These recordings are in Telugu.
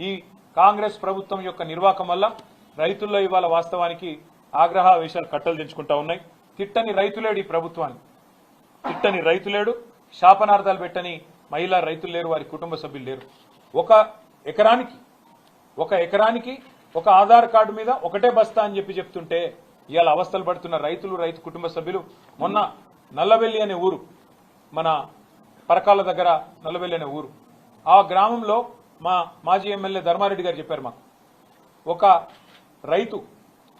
ఈ కాంగ్రెస్ ప్రభుత్వం యొక్క నిర్వాహకం వల్ల రైతుల్లో ఇవాళ వాస్తవానికి ఆగ్రహ వేషాలు కట్టలు తెంచుకుంటా ఉన్నాయి. తిట్టని రైతులేడు ఈ ప్రభుత్వాన్ని. తిట్టని రైతులేడు శాపనార్థాలు పెట్టని మహిళా రైతులు లేరు వారి కుటుంబ సభ్యులు లేరు. ఒక ఎకరానికి ఒక ఎకరానికి ఒక ఆధార్ కార్డు మీద ఒకటే బస్తా అని చెప్పి చెప్తుంటే ఇవాళ అవస్థలు పడుతున్న రైతులు రైతు కుటుంబ సభ్యులు. మొన్న నల్లవెల్లి అనే ఊరు మన పరకాల దగ్గర నల్లవెల్లి అనే ఊరు. ఆ గ్రామంలో మా మాజీ ఎమ్మెల్యే ధర్మారెడ్డి గారు చెప్పారు మాకు. ఒక రైతు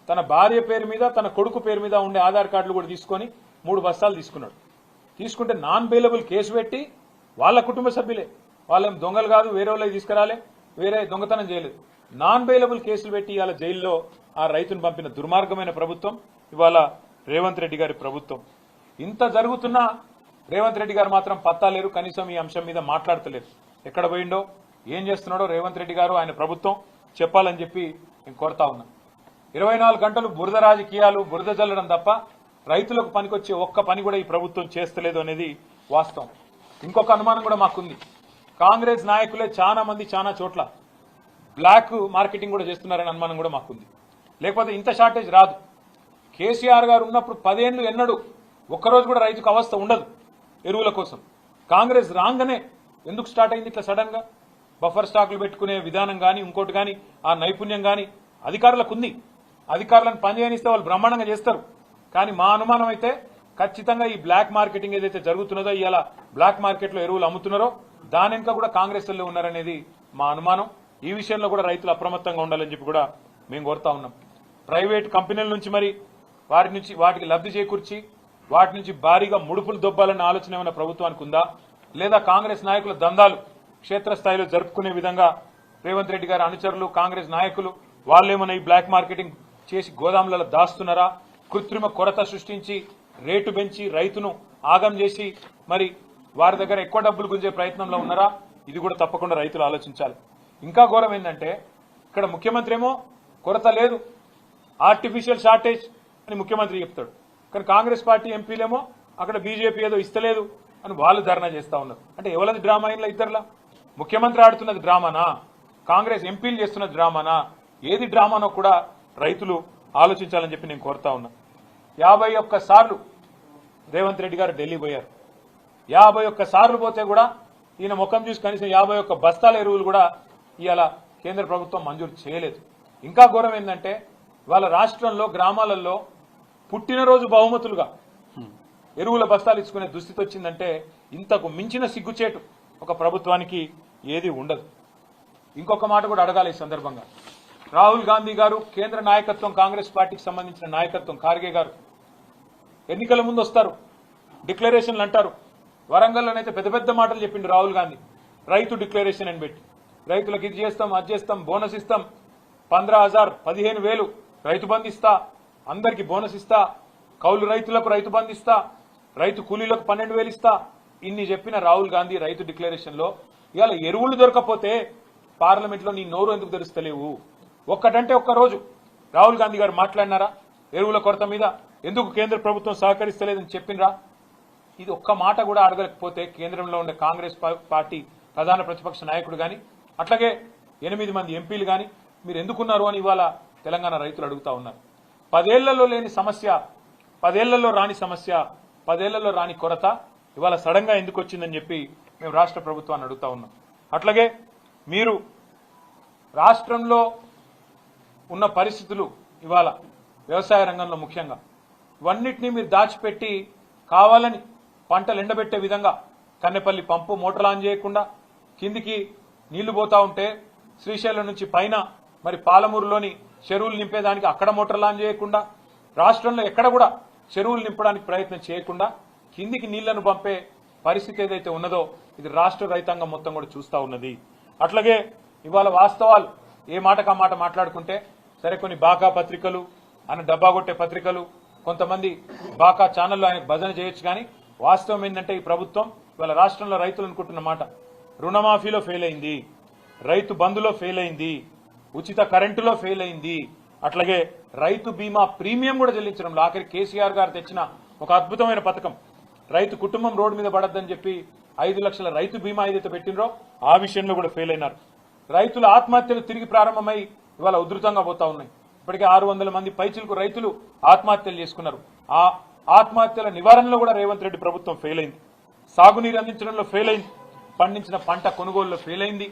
తన భార్య పేరు మీద తన కొడుకు పేరు మీద ఉండే ఆధార్ కార్డులు కూడా తీసుకొని మూడు బస్తాలు తీసుకున్నాడు. తీసుకుంటే నాన్ బెయిలబుల్ కేసు పెట్టి వాళ్ళ కుటుంబ సభ్యులే. వాళ్ళేం దొంగలు కాదు వేరే వాళ్ళకి తీసుకురాలే వేరే దొంగతనం చేయలేదు. నాన్ బెయిలబుల్ కేసులు పెట్టి ఇవాళ జైల్లో ఆ రైతును పంపిన దుర్మార్గమైన ప్రభుత్వం ఇవాళ రేవంత్ రెడ్డి గారి ప్రభుత్వం. ఇంత జరుగుతున్నా రేవంత్ రెడ్డి గారు మాత్రం పత్తాలేరు కనీసం ఈ అంశం మీద మాట్లాడతలేరు. ఎక్కడ పోయిండో ఏం చేస్తున్నాడో రేవంత్ రెడ్డి గారు ఆయన ప్రభుత్వం చెప్పాలని చెప్పి నేను కోరుతా ఉన్నా. ఇరవై నాలుగు గంటలు బురద రాజకీయాలు బురద జల్లడం తప్ప రైతులకు పనికొచ్చే ఒక్క పని కూడా ఈ ప్రభుత్వం చేస్తలేదు అనేది వాస్తవం. ఇంకొక అనుమానం కూడా మాకుంది. కాంగ్రెస్ నాయకులే చాలా మంది చాలా చోట్ల బ్లాక్ మార్కెటింగ్ కూడా చేస్తున్నారని అనుమానం కూడా మాకుంది. లేకపోతే ఇంత షార్టేజ్ రాదు. కేసీఆర్ గారు ఉన్నప్పుడు పదేళ్ళు ఎన్నడు ఒక్కరోజు కూడా రైతుకు అవస్థ ఉండదు ఎరువుల కోసం. కాంగ్రెస్ రాగానే ఎందుకు స్టార్ట్ అయింది ఇట్లా సడన్గా బఫర్ స్టాకులు పెట్టుకునే విధానం కానీ ఇంకోటి కానీ ఆ నైపుణ్యం కానీ అధికారులకు ఉంది అధికారులను పనిచేయనిస్తే వాళ్ళు బ్రహ్మాండంగా చేస్తారు. కానీ మా అనుమానం అయితే ఖచ్చితంగా ఈ బ్లాక్ మార్కెటింగ్ ఏదైతే జరుగుతున్నదో ఇవాళ బ్లాక్ మార్కెట్లో ఎరువులు అమ్ముతున్నారో దాని వెనుక కూడా కాంగ్రెస్ ఉన్నారనేది మా అనుమానం. ఈ విషయంలో కూడా రైతులు అప్రమత్తంగా ఉండాలని చెప్పి కూడా మేము కోరుతా ఉన్నాం. ప్రైవేట్ కంపెనీల నుంచి మరి వారి నుంచి వాటికి లబ్ధి చేకూర్చి వాటి నుంచి భారీగా ముడుపులు దొబ్బాలన్న ఆలోచన ఏమైనా ప్రభుత్వానికి ఉందా? లేదా కాంగ్రెస్ నాయకుల దందాలు క్షేత్రస్థాయిలో జరుపుకునే విధంగా రేవంత్ రెడ్డి గారి అనుచరులు కాంగ్రెస్ నాయకులు వాళ్ళేమన్నా ఈ బ్లాక్ మార్కెటింగ్ చేసి గోదాములలో దాస్తున్నారా? కృత్రిమ కొరత సృష్టించి రేటు పెంచి రైతును ఆగం చేసి మరి వారి దగ్గర ఎక్కువ డబ్బులు గుంజే ప్రయత్నంలో ఉన్నారా? ఇది కూడా తప్పకుండా రైతులు ఆలోచించాలి. ఇంకా ఘోరం ఏంటంటే ఇక్కడ ముఖ్యమంత్రి ఏమో కొరత లేదు ఆర్టిఫిషియల్ షార్టేజ్ అని ముఖ్యమంత్రి చెప్తాడు. కానీ కాంగ్రెస్ పార్టీ ఎంపీలేమో అక్కడ బీజేపీ ఏదో ఇస్తలేదు అని వాళ్ళు ధర్నా చేస్తా ఉన్నారు. అంటే ఎవరిది డ్రామా అయినా ఇద్దరులా ముఖ్యమంత్రి ఆడుతున్నది డ్రామానా? కాంగ్రెస్ ఎంపీలు చేస్తున్నది డ్రామానా? ఏది డ్రామానో కూడా రైతులు ఆలోచించాలని చెప్పి నేను కోరుతా ఉన్నా. యాభై ఒక్క సార్లు రేవంత్ రెడ్డి గారు ఢిల్లీ పోయారు. యాభై ఒక్క సార్లు పోతే కూడా ఈయన ముఖం చూసి కనీసం యాభై ఒక్క బస్తాల ఎరువులు కూడా ఇవాళ కేంద్ర ప్రభుత్వం మంజూరు చేయలేదు. ఇంకా ఘోరం ఏంటంటే వాళ్ళ రాష్ట్రంలో గ్రామాలలో పుట్టినరోజు బహుమతులుగా ఎరువుల బస్తాలు ఇచ్చుకునే దుస్థితి వచ్చిందంటే ఇంతకు మించిన సిగ్గుచేటు ఒక ప్రభుత్వానికి ఏది ఉండదు. ఇంకొక మాట కూడా అడగాలి ఈ సందర్భంగా. రాహుల్ గాంధీ గారు కేంద్ర నాయకత్వం కాంగ్రెస్ పార్టీకి సంబంధించిన నాయకత్వం ఖార్గే గారు. ఎన్నికల ముందు వస్తారు. డిక్లరేషన్లు అంటారు. వరంగల్లోనైతే పెద్ద పెద్ద మాటలు చెప్పిండు రాహుల్ గాంధీ. రైతు డిక్లరేషన్ అని పెట్టి. రైతులకు ఇది చేస్తాం అది చేస్తాం బోనస్ ఇస్తాం. పంద్రా హజార్ పదిహేను వేలు రైతు బంధిస్తా అందరికి బోనస్ ఇస్తా. కౌలు రైతులకు రైతు బంధిస్తా రైతు కూలీలకు పన్నెండు వేలు ఇస్తా. ఇన్ని చెప్పిన రాహుల్ గాంధీ రైతు డిక్లరేషన్లో ఇవాళ ఎరువులు దొరకపోతే పార్లమెంట్లో నీ నోరు ఎందుకు తెరుస్తలేవు? ఒక్కటంటే ఒక్క రోజు రాహుల్ గాంధీ గారు మాట్లాడినారా? ఎరువుల కొరత మీద ఎందుకు కేంద్ర ప్రభుత్వం సహకరిస్తలేదని చెప్పినరా? ఇది ఒక్క మాట కూడా అడగలేకపోతే కేంద్రంలో ఉండే కాంగ్రెస్ పార్టీ ప్రధాన ప్రతిపక్ష నాయకుడు కానీ అట్లాగే ఎనిమిది మంది ఎంపీలు కానీ మీరు ఎందుకున్నారు అని ఇవాళ తెలంగాణ రైతులు అడుగుతా ఉన్నారు. పదేళ్ళలో లేని సమస్య పదేళ్ళలో రాని సమస్య పదేళ్ళలో రాని కొరత ఇవాళ సడన్గా ఎందుకు వచ్చిందని చెప్పి మేము రాష్ట్ర ప్రభుత్వాన్ని అడుగుతా ఉన్నాం. అట్లాగే మీరు రాష్ట్రంలో ఉన్న పరిస్థితులు ఇవాళ వ్యవసాయ రంగంలో ముఖ్యంగా ఇవన్నిటినీ మీరు దాచిపెట్టి కావాలని పంటలు ఎండబెట్టే విధంగా కన్నెపల్లి పంపు మోటార్ ఆన్ చేయకుండా కిందికి నీళ్ళు పోతా ఉంటే శ్రీశైలం నుంచి పైన మరి పాలమూరులోని చెరువులు నింపేదానికి అక్కడ మోటార్లు ఆన్ చేయకుండా రాష్ట్రంలో ఎక్కడ కూడా చెరువులు నింపడానికి ప్రయత్నం చేయకుండా కిందికి నీళ్ళను పంపే పరిస్థితి ఏదైతే ఉన్నదో ఇది రాష్ట్ర రైతాంగం మొత్తం కూడా చూస్తా ఉన్నది. అట్లాగే ఇవాళ వాస్తవాలు ఏ మాటకు ఆ మాట మాట్లాడుకుంటే సరే కొన్ని బాకా పత్రికలు ఆయన డబ్బా కొట్టే పత్రికలు కొంతమంది బాకా ఛానల్లో ఆయన భజన చేయొచ్చు కానీ వాస్తవం ఏంటంటే ఈ ప్రభుత్వం ఇవాళ రాష్ట్రంలో రైతులు అనుకుంటున్న మాట రుణమాఫీలో ఫెయిల్ అయింది రైతు బంధులో ఫెయిల్ అయింది ఉచిత కరెంటులో ఫెయిల్ అయింది అట్లాగే రైతు బీమా ప్రీమియం కూడా చెల్లించడంలో ఆఖరి కేసీఆర్ గారు తెచ్చిన ఒక అద్భుతమైన పథకం రైతు కుటుంబం రోడ్డు మీద పడద్దని చెప్పి ఐదు లక్షల రైతు బీమా ఏదైతే పెట్టినరో ఆ విషయంలో కూడా ఫెయిల్ అయినారు. రైతుల ఆత్మహత్యలు తిరిగి ప్రారంభమై ఇవాళ ఉధృతంగా పోతా ఉన్నాయి. ఇప్పటికే ఆరు వందల మంది పైచిలకు రైతులు ఆత్మహత్యలు చేసుకున్నారు. ఆ ఆత్మహత్యల నివారణలో కూడా రేవంత్ రెడ్డి ప్రభుత్వం ఫెయిల్ అయింది. సాగునీరు అందించడంలో ఫెయిల్ అయింది. పండించిన పంట కొనుగోలులో ఫెయిల్ అయింది.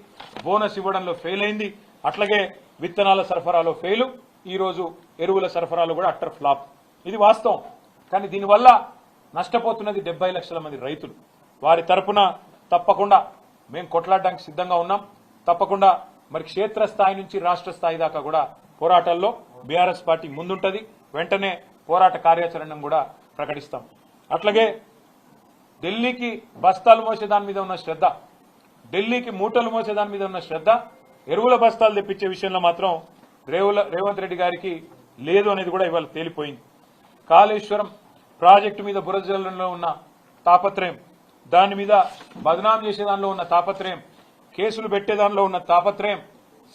బోనస్ ఇవ్వడంలో ఫెయిల్ అయింది. అట్లాగే విత్తనాల సరఫరాలో ఫెయిలు. ఈరోజు ఎరువుల సరఫరాలో కూడా అట్టర్ ఫ్లాప్. ఇది వాస్తవం. కానీ దీనివల్ల నష్టపోతున్నది డెబ్బై లక్షల మంది రైతులు. వారి తరపున తప్పకుండా మేము కొట్లాడడానికి సిద్ధంగా ఉన్నాం. తప్పకుండా మరి క్షేత్రస్థాయి నుంచి రాష్ట్ర స్థాయి దాకా కూడా పోరాటాల్లో బీఆర్ఎస్ పార్టీ ముందుంటది. వెంటనే పోరాట కార్యాచరణను కూడా ప్రకటిస్తాం. అట్లాగే ఢిల్లీకి బస్తాలు మోసే దాని మీద ఉన్న శ్రద్ధ ఢిల్లీకి మూటలు మోసే దాని మీద ఉన్న శ్రద్ధ ఎరువుల బస్తాలు తెప్పించే విషయంలో మాత్రం రేవుల రేవంత్ రెడ్డి గారికి లేదు అనేది కూడా ఇవాళ తేలిపోయింది. కాళేశ్వరం ప్రాజెక్టు మీద బురజల్లంలో ఉన్న తాపత్రయం దాని మీద బదనాం చేసే దానిలో ఉన్న తాపత్రయం కేసులు పెట్టే దానిలో ఉన్న తాపత్రయం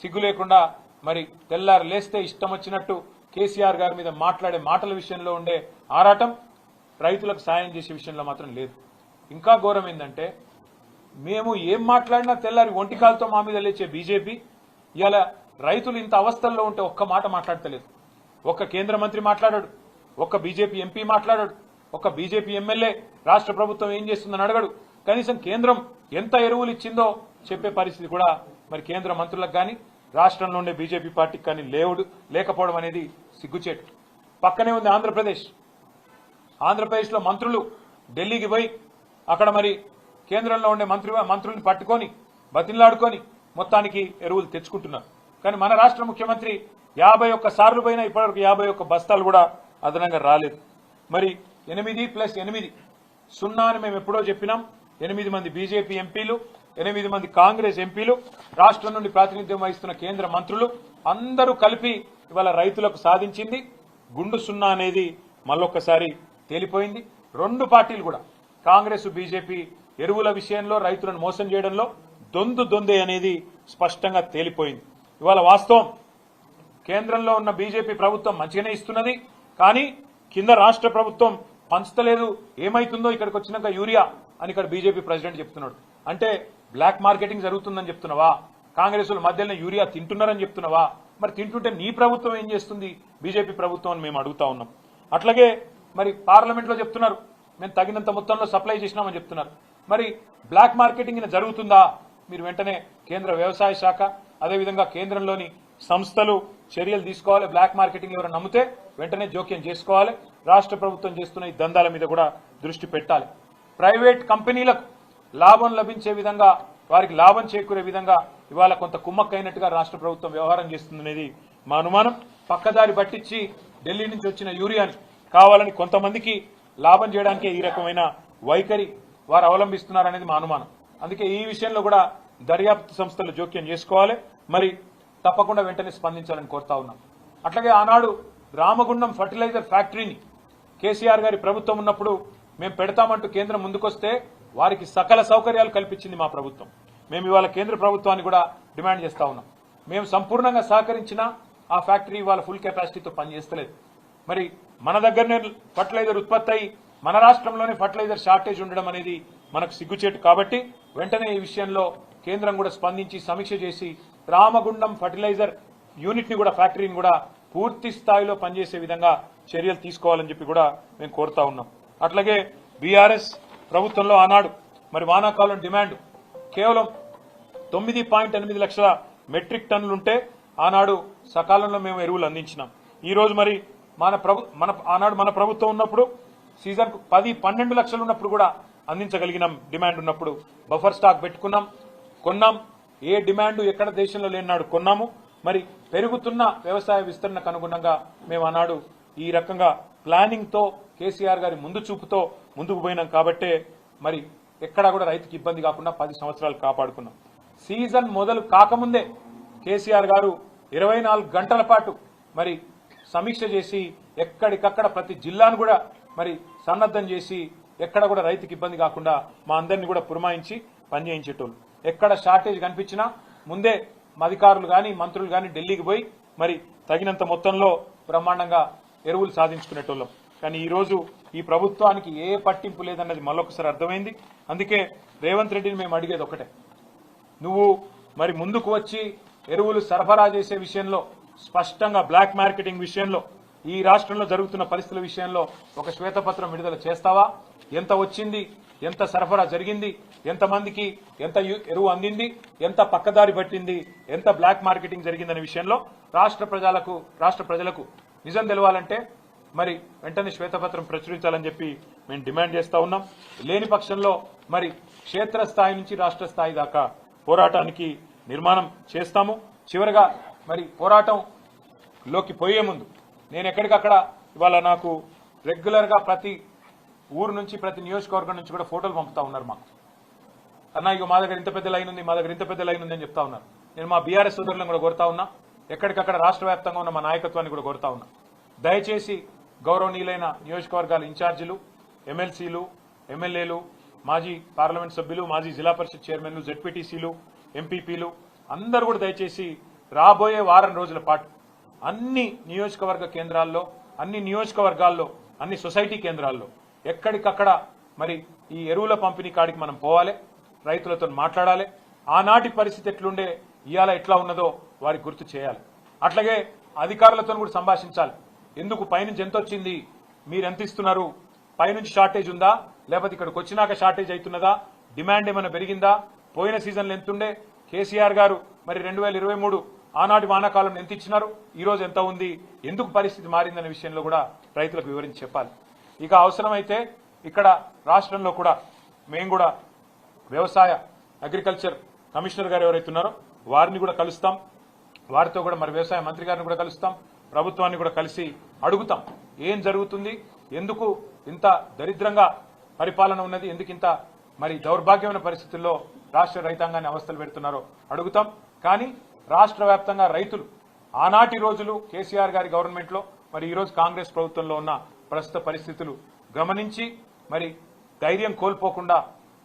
సిగ్గు లేకుండా మరి తెల్లారు లేస్తే ఇష్టం వచ్చినట్టు కేసీఆర్ గారి మీద మాట్లాడే మాటల విషయంలో ఉండే ఆరాటం రైతులకు సాయం చేసే విషయంలో మాత్రం లేదు. ఇంకా ఘోరం ఏంటంటే మేము ఏం మాట్లాడినా తెల్లారి ఒంటికాలతో మా మీద లేచే బీజేపీ ఇలా రైతులు ఇంత అవస్థల్లో ఉంటే ఒక్క మాట మాట్లాడతలేదు. ఒక్క కేంద్ర మంత్రి మాట్లాడాడు. ఒక్క బీజేపీ ఎంపీ మాట్లాడాడు. ఒక్క బీజేపీ ఎమ్మెల్యే రాష్ట్ర ప్రభుత్వం ఏం చేస్తుందని అడగడు. కనీసం కేంద్రం ఎంత ఎరువులు ఇచ్చిందో చెప్పే పరిస్థితి కూడా మరి కేంద్ర మంత్రులకు కానీ రాష్ట్రంలో ఉండే బీజేపీ పార్టీకి కానీ లేవుడు లేకపోవడం అనేది సిగ్గుచేటు. పక్కనే ఉంది ఆంధ్రప్రదేశ్. ఆంధ్రప్రదేశ్లో మంత్రులు ఢిల్లీకి పోయి అక్కడ మరి కేంద్రంలో ఉండే మంత్రి మంత్రుల్ని పట్టుకొని బతిలాడుకొని మొత్తానికి ఎరువులు తెచ్చుకుంటున్నారు. కానీ మన రాష్ట్ర ముఖ్యమంత్రి యాభై ఒక్క సార్లు పోయినా ఇప్పటివరకు యాభై ఒక్క బస్తాలు కూడా అదనంగా రాలేదు. మరి ఎనిమిది ప్లస్ ఎనిమిది సున్నా అని మేము ఎప్పుడో చెప్పినాం. ఎనిమిది మంది బీజేపీ ఎంపీలు ఎనిమిది మంది కాంగ్రెస్ ఎంపీలు రాష్ట్రం నుండి ప్రాతినిధ్యం వహిస్తున్న కేంద్ర మంత్రులు అందరూ కలిపి ఇవాళ రైతులకు సాధించింది. గుండు సున్నా అనేది మళ్ళొక్కసారి తేలిపోయింది. రెండు పార్టీలు కూడా కాంగ్రెస్ బీజేపీ ఎరువుల విషయంలో రైతులను మోసం చేయడంలో దొందు దొందే అనేది స్పష్టంగా తేలిపోయింది. ఇవాళ వాస్తవం కేంద్రంలో ఉన్న బీజేపీ ప్రభుత్వం మంచిగానే ఇస్తున్నది. కానీ కింద రాష్ట్ర ప్రభుత్వం పంచతలేదు. ఏమైతుందో ఇక్కడికి వచ్చినాక యూరియా అని ఇక్కడ బీజేపీ ప్రెసిడెంట్ చెప్తున్నాడు. అంటే బ్లాక్ మార్కెటింగ్ జరుగుతుందని చెప్తున్నావా? కాంగ్రెస్ మధ్యలో యూరియా తింటున్నారని చెప్తున్నావా? మరి తింటుంటే నీ ప్రభుత్వం ఏం చేస్తుంది? బీజేపీ ప్రభుత్వం అని మేము అడుగుతా ఉన్నాం. అట్లాగే మరి పార్లమెంట్లో చెప్తున్నారు. మేము తగినంత మొత్తంలో సప్లై చేసినామని చెప్తున్నారు. మరి బ్లాక్ మార్కెటింగ్ జరుగుతుందా? మీరు వెంటనే కేంద్ర వ్యవసాయ శాఖ అదేవిధంగా కేంద్రంలోని సంస్థలు చర్యలు తీసుకోవాలి. బ్లాక్ మార్కెటింగ్ ఎవరైనా నమ్మితే వెంటనే జోక్యం చేసుకోవాలి. రాష్ట్ర ప్రభుత్వం చేస్తున్న ఈ దందాల మీద కూడా దృష్టి పెట్టాలి. ప్రైవేట్ కంపెనీలకు లాభం లభించే విధంగా వారికి లాభం చేకూరే విధంగా ఇవాళ కొంత కుమ్మక్కైనట్టుగా రాష్ట్ర ప్రభుత్వం వ్యవహారం చేస్తుందనేది మా అనుమానం. పక్కదారి పట్టించి ఢిల్లీ నుంచి వచ్చిన యూరియాని కావాలని కొంతమందికి లాభం చేయడానికే ఈ రకమైన వైఖరి వారు అవలంబిస్తున్నారనేది మా అనుమానం. అందుకే ఈ విషయంలో కూడా దర్యాప్తు సంస్థలు జోక్యం చేసుకోవాలి. మరి తప్పకుండా వెంటనే స్పందించాలని కోరుతా ఉన్నాం. అట్లాగే ఆనాడు రామగుండం ఫర్టిలైజర్ ఫ్యాక్టరీని కేసీఆర్ గారి ప్రభుత్వం ఉన్నప్పుడు మేము పెడతామంటూ కేంద్రం ముందుకొస్తే వారికి సకల సౌకర్యాలు కల్పించింది మా ప్రభుత్వం. మేము ఇవాళ కేంద్ర ప్రభుత్వాన్ని కూడా డిమాండ్ చేస్తా ఉన్నాం. మేము సంపూర్ణంగా సహకరించినా ఆ ఫ్యాక్టరీ ఇవాళ ఫుల్ కెపాసిటీతో పనిచేస్తలేదు. మరి మన దగ్గరనే ఫర్టిలైజర్ ఉత్పత్తి అయి మన రాష్ట్రంలోనే ఫర్టిలైజర్ షార్టేజ్ ఉండడం అనేది మనకు సిగ్గుచేటు కాబట్టి వెంటనే ఈ విషయంలో కేంద్రం కూడా స్పందించి సమీక్ష చేసి రామగుండం ఫర్టిలైజర్ యూనిట్ని కూడా ఫ్యాక్టరీని కూడా పూర్తి స్థాయిలో పనిచేసే విధంగా చర్యలు తీసుకోవాలని చెప్పి కూడా మేము కోరుతా ఉన్నాం. అట్లాగే బీఆర్ఎస్ ప్రభుత్వంలో ఆనాడు మరి వానాకాలం డిమాండ్ కేవలం తొమ్మిది పాయింట్ ఎనిమిది లక్షల మెట్రిక్ టన్నులుంటే ఆనాడు సకాలంలో మేము ఎరువులు అందించినాం. ఈ రోజు మరి మన ప్రభు మన ఆనాడు మన ప్రభుత్వం ఉన్నప్పుడు సీజన్ పది పన్నెండు లక్షలు ఉన్నప్పుడు కూడా అందించగలిగినాం డిమాండ్ ఉన్నప్పుడు. బఫర్ స్టాక్ పెట్టుకున్నాం కొన్నాం ఏ డిమాండ్ ఎక్కడ దేశంలో లేనాడు కొన్నాము. మరి పెరుగుతున్న వ్యవసాయ విస్తరణకు అనుగుణంగా మేము ఆనాడు ఈ రకంగా ప్లానింగ్తో కేసీఆర్ గారి ముందు చూపుతో ముందుకు పోయినాం కాబట్టే మరి ఎక్కడా కూడా రైతుకి ఇబ్బంది కాకుండా పది సంవత్సరాలు కాపాడుకున్నాం. సీజన్ మొదలు కాకముందే కేసీఆర్ గారు ఇరవై నాలుగు గంటల పాటు మరి సమీక్ష చేసి ఎక్కడికక్కడ ప్రతి జిల్లాను కూడా మరి సన్నద్ధం చేసి ఎక్కడ కూడా రైతుకి ఇబ్బంది కాకుండా మా అందరిని కూడా పురమాయించి పనిచేయించేటోళ్ళు. ఎక్కడ షార్టేజ్ కనిపించినా ముందే అధికారులు కానీ మంత్రులు కానీ ఢిల్లీకి పోయి మరి తగినంత మొత్తంలో బ్రహ్మాండంగా ఎరువులు సాధించుకునేటోళ్ళం. కానీ ఈరోజు ఈ ప్రభుత్వానికి ఏ పట్టింపు లేదన్నది మళ్ళొకసారి అర్థమైంది. అందుకే రేవంత్ రెడ్డిని మేము అడిగేది ఒకటే. నువ్వు మరి ముందుకు వచ్చి ఎరువులు సరఫరా చేసే విషయంలో స్పష్టంగా బ్లాక్ మార్కెటింగ్ విషయంలో ఈ రాష్ట్రంలో జరుగుతున్న పరిస్థితుల విషయంలో ఒక శ్వేతపత్రం విడుదల చేస్తావా? ఎంత వచ్చింది? ఎంత సరఫరా జరిగింది? ఎంతమందికి ఎంత ఎరువు అందింది? ఎంత పక్కదారి పట్టింది? ఎంత బ్లాక్ మార్కెటింగ్ జరిగిందనే విషయంలో రాష్ట్ర ప్రజలకు రాష్ట్ర ప్రజలకు నిజం తెలవాలంటే మరి వెంటనే శ్వేతపత్రం ప్రచురించాలని చెప్పి మేము డిమాండ్ చేస్తూ ఉన్నాం. లేని పక్షంలో మరి క్షేత్రస్థాయి నుంచి రాష్ట్ర స్థాయి దాకా పోరాటానికి నిర్మాణం చేస్తాము. చివరగా మరి పోరాటం లోకి పోయే ముందు నేను ఎక్కడికక్కడ ఇవాళ నాకు రెగ్యులర్గా ప్రతి ఊరు నుంచి ప్రతి నియోజకవర్గం నుంచి కూడా ఫోటోలు పంపుతా ఉన్నారు మాకు. అన్న ఇక మా దగ్గర ఇంత పెద్ద లైన్ ఉంది మా దగ్గర ఇంత పెద్ద లైన్ ఉంది అని చెప్తా ఉన్నారు. నేను మా బీఆర్ఎస్ సోదరులను కూడా కోరుతా ఉన్నా. ఎక్కడికక్కడ రాష్ట్ర వ్యాప్తంగా ఉన్న మా నాయకత్వాన్ని కూడా కోరుతా ఉన్నా. దయచేసి గౌరవనీయులైన నియోజకవర్గాల ఇన్ఛార్జీలు ఎమ్మెల్సీలు ఎమ్మెల్యేలు మాజీ పార్లమెంట్ సభ్యులు మాజీ జిల్లా పరిషత్ చైర్మన్లు జెడ్పీటీసీలు ఎంపీపీలు అందరూ కూడా దయచేసి రాబోయే వారం రోజుల పాటు అన్ని నియోజకవర్గ కేంద్రాల్లో అన్ని నియోజకవర్గాల్లో అన్ని సొసైటీ కేంద్రాల్లో ఎక్కడికక్కడ మరి ఈ ఎరువుల పంపిణీ కాడికి మనం పోవాలి రైతులతో మాట్లాడాలి. ఆనాటి పరిస్థితి ఎట్లుండే ఇవాళ ఎట్లా ఉన్నదో వారికి గుర్తు చేయాలి. అట్లాగే అధికారులతో కూడా సంభాషించాలి. ఎందుకు పైనుంచి ఎంత వచ్చింది మీరు ఎంత ఇస్తున్నారు పైనుంచి షార్టేజ్ ఉందా లేకపోతే ఇక్కడికి వచ్చినాక షార్టేజ్ అవుతున్నదా డిమాండ్ ఏమైనా పెరిగిందా పోయిన సీజన్లు ఎంతుండే కేసీఆర్ గారు మరి రెండు వేల ఇరవై మూడు ఆనాటి వానాకాలం ఎంత ఇచ్చినారు? ఈరోజు ఎంత ఉంది? ఎందుకు పరిస్థితి మారిందనే విషయంలో కూడా రైతులకు వివరించి చెప్పాలి. ఇక అవసరమైతే ఇక్కడ రాష్ట్రంలో కూడా మేము కూడా వ్యవసాయ అగ్రికల్చర్ కమిషనర్ గారు ఎవరైతే ఉన్నారో వారిని కూడా కలుస్తాం. వారితో కూడా మరి వ్యవసాయ మంత్రి గారిని కూడా కలుస్తాం. ప్రభుత్వాన్ని కూడా కలిసి అడుగుతాం. ఏం జరుగుతుంది? ఎందుకు ఇంత దరిద్రంగా పరిపాలన ఉన్నది? ఎందుకు ఇంత మరి దౌర్భాగ్యమైన పరిస్థితుల్లో రాష్ట్ర రైతాంగాన్ని అవస్థలు పెడుతున్నారో అడుగుతాం. కానీ రాష్ట్ర వ్యాప్తంగా రైతులు ఆనాటి రోజులు కేసీఆర్ గారి గవర్నమెంట్లో మరి ఈరోజు కాంగ్రెస్ ప్రభుత్వంలో ఉన్న ప్రస్తుత పరిస్థితులు గమనించి మరి ధైర్యం కోల్పోకుండా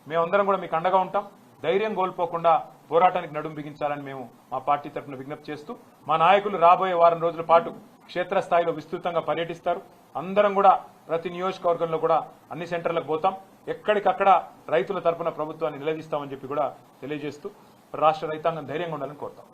మేమందరం కూడా మీకు అండగా ఉంటాం. ధైర్యం కోల్పోకుండా పోరాటానికి నడుం బిగించాలని మేము మా పార్టీ తరఫున విజ్ఞప్తి చేస్తూ మా నాయకులు రాబోయే వారం రోజుల పాటు క్షేత్రస్థాయిలో విస్తృతంగా పర్యటిస్తారు. అందరం కూడా ప్రతి నియోజకవర్గంలో కూడా అన్ని సెంటర్లకు పోతాం. ఎక్కడికక్కడ రైతుల తరఫున ప్రభుత్వాన్ని నిలదీస్తామని చెప్పి కూడా తెలియజేస్తూ రాష్ట్ర రైతాంగం ధైర్యంగా ఉండాలని కోరుతాం.